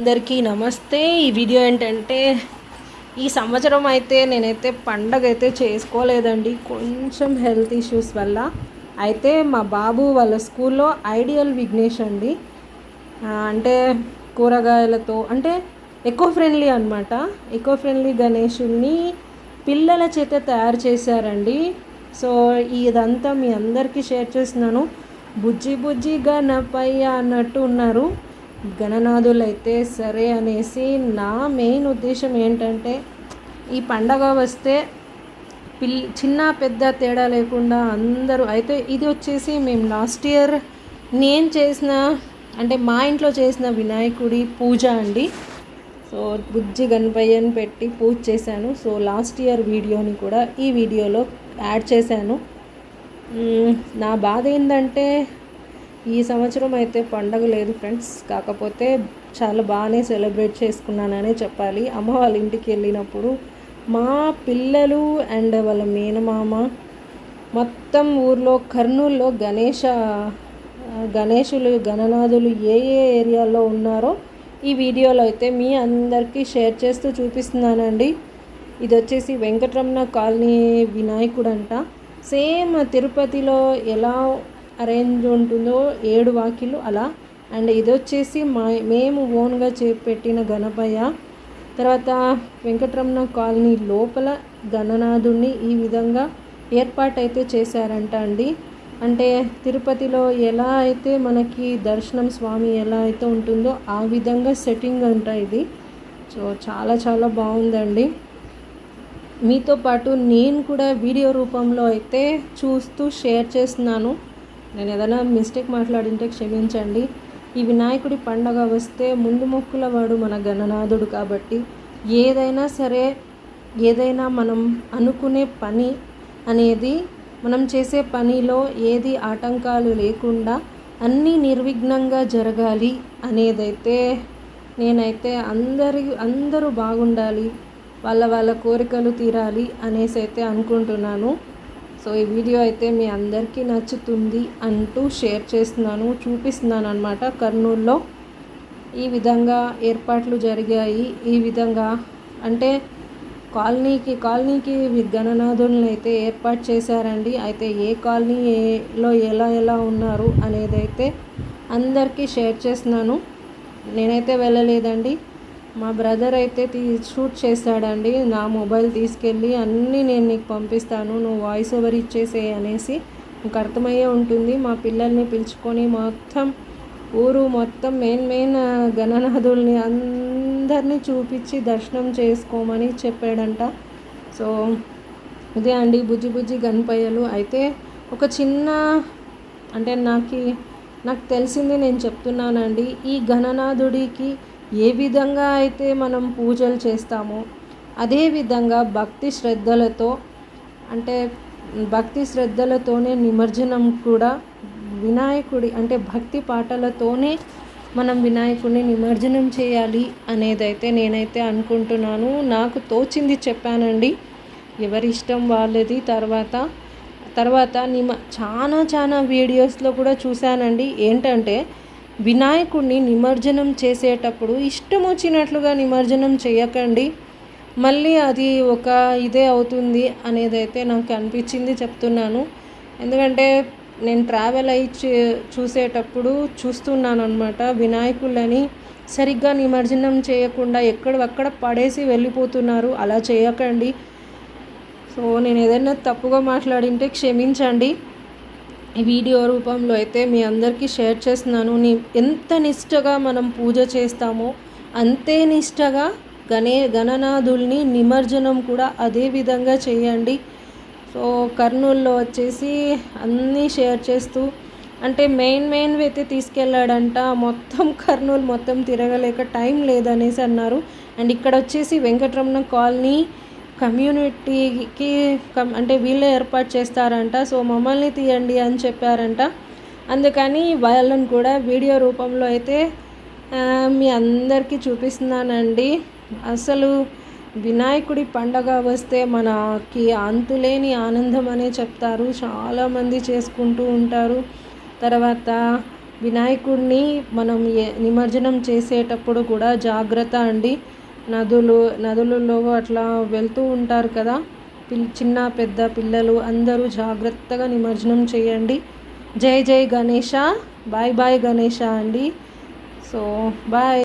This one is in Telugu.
అందరికీ నమస్తే. ఈ వీడియో ఏంటంటే ఈ సంవత్సరం అయితే నేనైతే పండగ అయితే చేసుకోలేదండి. కొంచెం హెల్త్ ఇష్యూస్ వల్ల. అయితే మా బాబు వాళ్ళ స్కూల్లో ఐడియల్ విఘ్నేష్ అండి. అంటే కూరగాయలతో అంటే ఎకో ఫ్రెండ్లీ అనమాట ఎకో ఫ్రెండ్లీ గణేషుని పిల్లల చేత తయారు చేశారండి. సో ఇదంతా మీ అందరికీ షేర్ చేస్తున్నాను. బుజ్జి బుజ్జి గణపయ్య అన్నట్టు ఉన్నారు. గణనాథులు అయితే సరే అనేసి నా మెయిన్ ఉద్దేశం ఏంటంటే ఈ పండగ వస్తే పిల్ చిన్న పెద్ద తేడా లేకుండా అందరూ అయితే ఇది వచ్చేసి మేము లాస్ట్ ఇయర్ నేను చేసిన అంటే మా ఇంట్లో చేసిన వినాయకుడి పూజ అండి. సో బుజ్జి గణపయ్యని పెట్టి పూజ చేశాను. సో లాస్ట్ ఇయర్ వీడియోని కూడా ఈ వీడియోలో యాడ్ చేశాను. నా బాధ ఏంటంటే ఈ సంవత్సరం అయితే పండగ లేదు ఫ్రెండ్స్. కాకపోతే చాలా బాగానే సెలబ్రేట్ చేసుకున్నాననే చెప్పాలి. అమ్మ వాళ్ళ ఇంటికి వెళ్ళినప్పుడు మా పిల్లలు అండ్ వాళ్ళ మేనమామ మొత్తం ఊర్లో కర్నూల్లో గణేష గణేషులు గణనాథులు ఏ ఏ ఏరియాలో ఉన్నారో ఈ వీడియోలో అయితే మీ అందరికీ షేర్ చేస్తూ చూపిస్తున్నానండి. ఇది వచ్చేసి వెంకటరమణ కాలనీ వినాయకుడు అంట సేమ్ తిరుపతిలో ఎలా అరేంజ్ ఉంటుందో ఏడు వాకిలు అలా. అండ్ ఇది వచ్చేసి మా మేము ఓన్గా చేపెట్టిన గణపయ్య. తర్వాత వెంకటరమణ కాలనీ లోపల గణనాథుణ్ణి ఈ విధంగా ఏర్పాటైతే చేశారంట అండి. అంటే తిరుపతిలో ఎలా అయితే మనకి దర్శనం స్వామి ఎలా అయితే ఉంటుందో ఆ విధంగా సెట్టింగ్ అంట ఇది. సో చాలా చాలా బాగుందండి. మీతో పాటు నేను కూడా వీడియో రూపంలో అయితే చూస్తూ షేర్ చేస్తున్నాను. నేను ఏదైనా మిస్టేక్ మాట్లాడింటే క్షమించండి. ఈ వినాయకుడి పండగ వస్తే ముందు మొక్కుల వాడు మన గణనాథుడు కాబట్టి ఏదైనా సరే ఏదైనా మనం అనుకునే పని అనేది మనం చేసే పనిలో ఏది ఆటంకాలు లేకుండా అన్నీ నిర్విఘ్నంగా జరగాలి అనేదైతే నేనైతే అందరి అందరూ బాగుండాలి వాళ్ళ వాళ్ళ కోరికలు తీరాలి అనేసి అయితే అనుకుంటున్నాను. సో ఈ వీడియో అయితే మీ అందరికీ నచ్చుతుంది అంటూ షేర్ చేస్తున్నాను చూపిస్తున్నాను అనమాట కర్నూలులో ఈ విధంగా ఏర్పాట్లు జరిగాయి. ఈ విధంగా అంటే కాలనీకి కాలనీకి వి- గణనాథులను అయితే ఏర్పాటు చేశారండి. అయితే ఏ కాలనీ ఏలో ఎలా ఎలా ఉన్నారు అనేది అయితే అందరికీ షేర్ చేస్తున్నాను. నేనైతే వెళ్ళలేదండి. మా బ్రదర్ అయితే తీ షూట్ చేశాడండి నా మొబైల్ తీసుకెళ్ళి అన్నీ నేను నీకు పంపిస్తాను. నువ్వు వాయిస్ ఓవర్ ఇచ్చేసే అనేసి నీకు అర్థమయ్యే ఉంటుంది. మా పిల్లల్ని పిలుచుకొని మొత్తం ఊరు మొత్తం మెయిన్ మెయిన్ గణనాథుల్ని అందరినీ చూపించి దర్శనం చేసుకోమని చెప్పాడంట. సో ఇదే అండి బుజ్జి బుజ్జి గణపయ్యలు. అయితే ఒక చిన్న అంటే నాకు నాకు తెలిసింది నేను చెప్తున్నానండి. ఈ గణనాథుడికి ఏ విధంగా అయితే మనం పూజలు చేస్తామో అదే విధంగా భక్తి శ్రద్ధలతో అంటే భక్తి శ్రద్ధలతోనే నిమజ్జనం కూడా వినాయకుడి అంటే భక్తి పాటలతోనే మనం వినాయకుడిని నిమజ్జనం చేయాలి అనేదైతే నేనైతే అనుకుంటున్నాను. నాకు తోచింది చెప్పానండి. ఎవరి ఇష్టం వాళ్ళది తర్వాత తర్వాత నిమ చాలా చాలా వీడియోస్లో కూడా చూశానండి. ఏంటంటే వినాయకుడిని నిమజ్జనం చేసేటప్పుడు ఇష్టం వచ్చినట్లుగా నిమజ్జనం చేయకండి. మళ్ళీ అది ఒక ఇదే అవుతుంది అనేది అయితే నాకు అనిపించింది చెప్తున్నాను. ఎందుకంటే నేను ట్రావెల్ అయ్యి చూసేటప్పుడు చూస్తున్నాను అనమాట వినాయకులని సరిగ్గా నిమజ్జనం చేయకుండా ఎక్కడ పడేసి వెళ్ళిపోతున్నారు. అలా చేయకండి. సో నేను ఏదైనా తప్పుగా మాట్లాడింటే క్షమించండి. వీడియో రూపంలో అయితే మీ అందరికీ షేర్ చేస్తున్నాను. నీ ఎంత నిష్టగా మనం పూజ చేస్తామో అంతే నిష్టగా గణే గణనాథుల్ని నిమజ్జనం కూడా అదే విధంగా చేయండి. సో కర్నూల్లో వచ్చేసి అన్నీ షేర్ చేస్తూ అంటే మెయిన్ మెయిన్వి అయితే తీసుకెళ్ళాడంట. మొత్తం కర్నూలు మొత్తం తిరగలేక టైం లేదనేసి అన్నారు. అండ్ ఇక్కడ వచ్చేసి వెంకటరమణ కాలనీ కమ్యూనిటీకి అంటే వీళ్ళే ఏర్పాటు చేస్తారంట సో మమ్మల్ని తీయండి అని చెప్పారంట. అందుకని వాళ్ళని కూడా వీడియో రూపంలో అయితే మీ అందరికీ చూపిస్తున్నానండి. అసలు వినాయకుడి పండగ వస్తే మనకి అంతులేని ఆనందం అనే చెప్తారు. చాలామంది చేసుకుంటూ ఉంటారు. తర్వాత వినాయకుడిని మనం నిమజ్జనం చేసేటప్పుడు కూడా జాగ్రత్త అండి. నదులు నదులలో అట్లా వెళ్తూ ఉంటారు కదా. పిల్ చిన్న పెద్ద పిల్లలు అందరూ జాగ్రత్తగా నిమజ్జనం చేయండి. జై జై గణేష. బాయ్ బాయ్ గణేష అండి. So bye.